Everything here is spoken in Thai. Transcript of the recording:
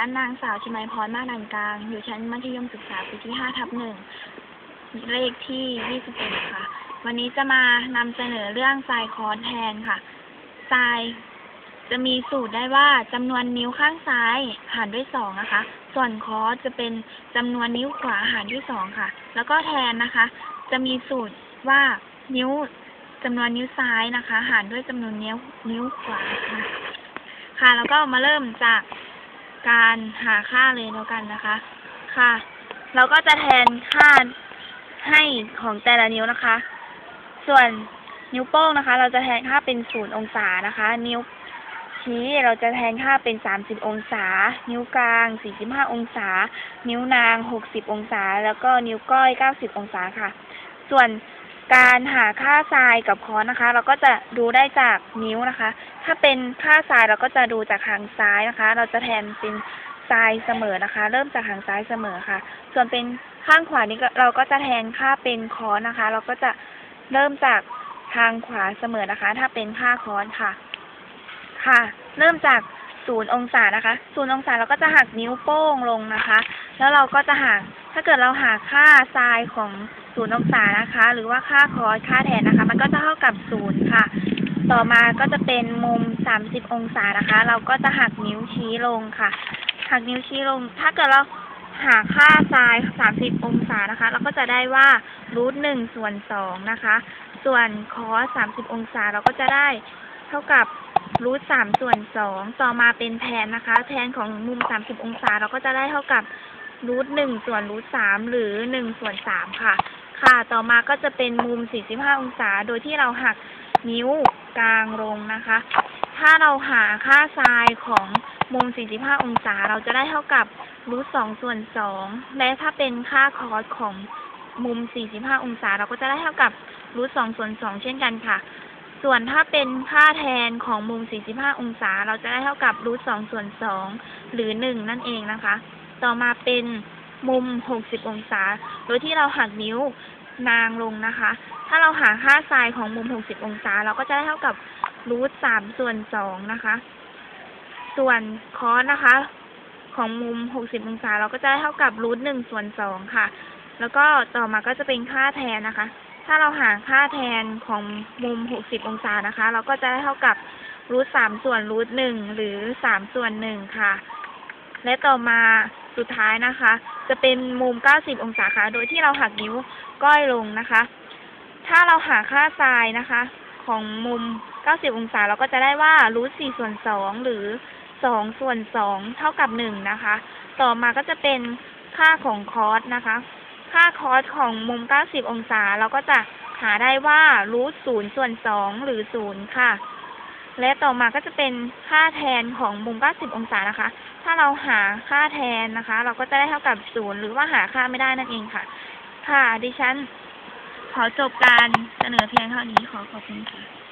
อันนางสาวชมัยพรมานันกลาง อยู่ชั้นมัธยมศึกษาปีที่ห้าทับหนึ่ง เลขที่ยี่สิบเอ็ดค่ะ วันนี้จะมานำเสนอเรื่องทรายคอร์แทนค่ะทรายจะมีสูตรได้ว่าจำนวนนิ้วข้างซ้ายหารด้วยสองนะคะ ส่วนคอร์สจะเป็นจำนวนนิ้วขวาหารด้วยสองค่ะ แล้วก็แทนนะคะ จะมีสูตรว่านิ้วจำนวนนิ้วซ้ายนะคะ หารด้วยจำนวนนิ้วนิ้วขวาค่ะ ค่ะ แล้วก็มาเริ่มจาก การหาค่าเลยแล้วกันนะคะ ค่ะ เราก็จะแทนค่าให้ของแต่ละนิ้วนะคะ ส่วนนิ้วโป้งนะคะ เราจะแทนค่าเป็นศูนย์องศานะคะ นิ้วชี้เราจะแทนค่าเป็นสามสิบองศา นิ้วกลางสี่สิบห้าองศา นิ้วนางหกสิบองศา แล้วก็นิ้วก้อยเก้าสิบองศาค่ะ ส่วน การหาค่าทรายกับค้อนนะคะ เราก็จะดูได้จากนิ้วนะคะ ถ้าเป็นค่าทรายเราก็จะดูจากหางซ้ายนะคะ เราจะแทนเป็นทรายเสมอนะคะ เริ่มจากหางซ้ายเสมอค่ะ ส่วนเป็นข้างขวานี้เราก็จะแทนค่าเป็นค้อนนะคะ เราก็จะเริ่มจากทางขวาเสมอนะคะ ถ้าเป็นค่าค้อนค่ะ ค่ะ เริ่มจากศูนย์องศานะคะศูนย์องศาเราก็จะหักนิ้วโป้งลงนะคะ แล้วเราก็จะหักถ้าเกิดเราหาค่าทรายของศูนย์องศานะคะ หรือว่าค่าคอสค่าแทนนะคะ มันก็จะเท่ากับศูนย์ค่ะ ต่อมาก็จะเป็นมุมสามสิบองศานะคะ เราก็จะหักนิ้วชี้ลงค่ะ หักนิ้วชี้ลง ถ้าเกิดเราหาค่าทรายสามสิบองศานะคะ เราก็จะได้ว่ารูทหนึ่งส่วนสองนะคะ ส่วนคอสสามสิบองศาเราก็จะได้เท่ากับรูทสามส่วนสองต่อมาเป็นแทนนะคะ แทนของมุมสามสิบองศาเราก็จะได้เท่ากับ รูทหนึ่งส่วนรูทสามหรือหนึ่งส่วนสามค่ะ ค่ะต่อมาก็จะเป็นมุมสี่สิบห้าองศา โดยที่เราหักนิ้วกลางลงนะคะ ถ้าเราหาค่าไซน์ของมุม 45 องศา เราจะได้เท่ากับรูท2ส่วน2และถ้าเป็นค่าคอสของมุม 45 องศา เราก็จะได้เท่ากับรูท2ส่วน2เช่นกันค่ะ ส่วนถ้าเป็นค่าแทนของมุม 45 องศา เราจะได้เท่ากับรูท2ส่วน2หรือ1นั่นเองนะคะ ต่อมาเป็นมุม 60 องศา โดยที่เราหักนิ้วนางลงนะคะ ถ้าเราหาค่าไซน์ของมุม 60 องศา เราก็จะได้เท่ากับรูทสามส่วนสองนะคะ ส่วนคอสนะคะ ของมุม 60 องศา เราก็จะได้เท่ากับรูทหนึ่งส่วนสองค่ะ แล้วก็ต่อมาก็จะเป็นค่าแทนนะคะ ถ้าเราหาค่าแทนของมุม 60 องศานะคะ เราก็จะได้เท่ากับรูทสามส่วนรูทหนึ่งหรือสามส่วนหนึ่งค่ะ และต่อมาสุดท้ายนะคะ จะเป็นมุม 90 องศาค่ะ โดยที่เราหักนิ้วก้อยลงนะคะ ถ้าเราหาค่าไซน์นะคะ ของมุม 90 องศาเราก็จะได้ว่ารูท4ส่วน 2 หรือ 2 ส่วน 2 เท่ากับ 1 นะคะ ต่อมาก็จะเป็นค่าของคอสนะคะ ค่าคอสของมุม 90 องศาเราก็จะหาได้ว่ารูท0ส่วน 2 หรือ 0 ค่ะ และต่อมาก็จะเป็นค่าแทนของมุม 90 องศานะคะ ถ้าเราหาค่าแทนนะคะ เราก็จะได้เท่ากับ0หรือว่าหาค่าไม่ได้นั่นเองค่ะ ค่ะ ดิฉันขอจบการเสนอเพียงเท่านี้ขอขอบคุณค่ะ